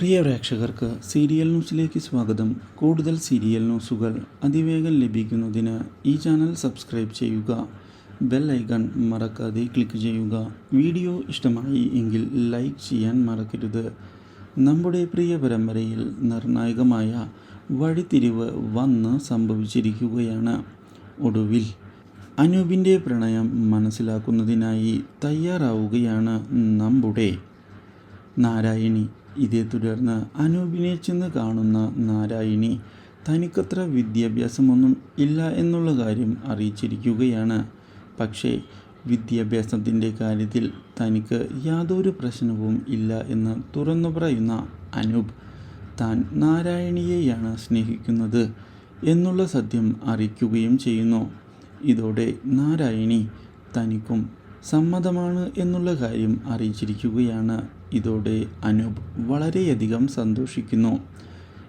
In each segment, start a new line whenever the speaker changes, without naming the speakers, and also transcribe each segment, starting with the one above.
പ്രിയ പ്രേക്ഷകർക്ക് സീരിയൽ ന്യൂസിലേക്ക് സ്വാഗതം. കൂടുതൽ സീരിയൽ ന്യൂസുകൾ അതിവേഗം ലഭിക്കുന്നതിന് ഈ ചാനൽ സബ്സ്ക്രൈബ് ചെയ്യുക. ബെൽ ഐക്കൺ മറക്കാതെ ക്ലിക്ക് ചെയ്യുക. വീഡിയോ ഇഷ്ടമായി എങ്കിൽ ലൈക്ക് ചെയ്യാൻ മറക്കരുത്. നമ്മുടെ പ്രിയ പരമ്പരയിൽ നിർണായകമായ വഴിത്തിരിവ് വന്ന് സംഭവിച്ചിരിക്കുകയാണ്. ഒടുവിൽ അനൂപിന്റെ പ്രണയം മനസ്സിലാക്കുന്നതിനായി തയ്യാറാവുകയാണ് നമ്മുടെ നാരായണി. ഇതേ തുടർന്ന് അനൂപിനെ ചെന്ന് കാണുന്ന നാരായണി തനിക്കത്ര വിദ്യാഭ്യാസമൊന്നും ഇല്ല എന്നുള്ള കാര്യം അറിയിച്ചിരിക്കുകയാണ്. പക്ഷേ വിദ്യാഭ്യാസത്തിന്റെ കാര്യത്തിൽ തനിക്ക് യാതൊരു പ്രശ്നവും ഇല്ല എന്ന് തുറന്നു പറയുന്ന അനൂപ് താൻ നാരായണിയെയാണ് സ്നേഹിക്കുന്നത് എന്നുള്ള സത്യം അറിയിക്കുകയും ചെയ്യുന്നു. ഇതോടെ നാരായണി തനിക്കും സമ്മതമാണ് എന്നുള്ള കാര്യം അറിയിച്ചിരിക്കുകയാണ്. ഇതോടെ അനൂപ് വളരെയധികം സന്തോഷിക്കുന്നു.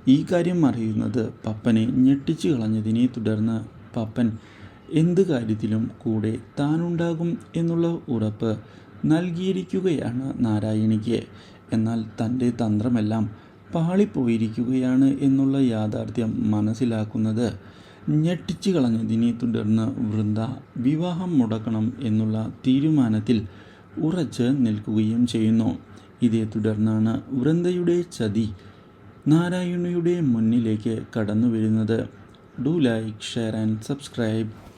ഈ കാര്യം അറിയുന്നത് പപ്പനെ ഞെട്ടിച്ചു കളഞ്ഞതിനെ തുടർന്ന് പപ്പൻ എന്ത് കാര്യത്തിലും കൂടെ താനുണ്ടാകും എന്നുള്ള ഉറപ്പ് നൽകിയിരിക്കുകയാണ് നാരായണിക്ക്. എന്നാൽ തന്റെ തന്ത്രമെല്ലാം പാളിപ്പോയിരിക്കുകയാണ് എന്നുള്ള യാഥാർത്ഥ്യം മനസ്സിലാക്കുന്നത് ഞെട്ടിച്ചു കളഞ്ഞതിനെ തുടർന്ന് വൃന്ദ വിവാഹം മുടക്കണം എന്നുള്ള തീരുമാനത്തിൽ ഉറച്ച് നിൽക്കുകയും ചെയ്യുന്നു. ഇതേ തുടർന്നാണ് വൃന്ദയുടെ ചതി നാരായണിയുടെ മുന്നിലേക്ക് കടന്നു വരുന്നത് do like share and subscribe.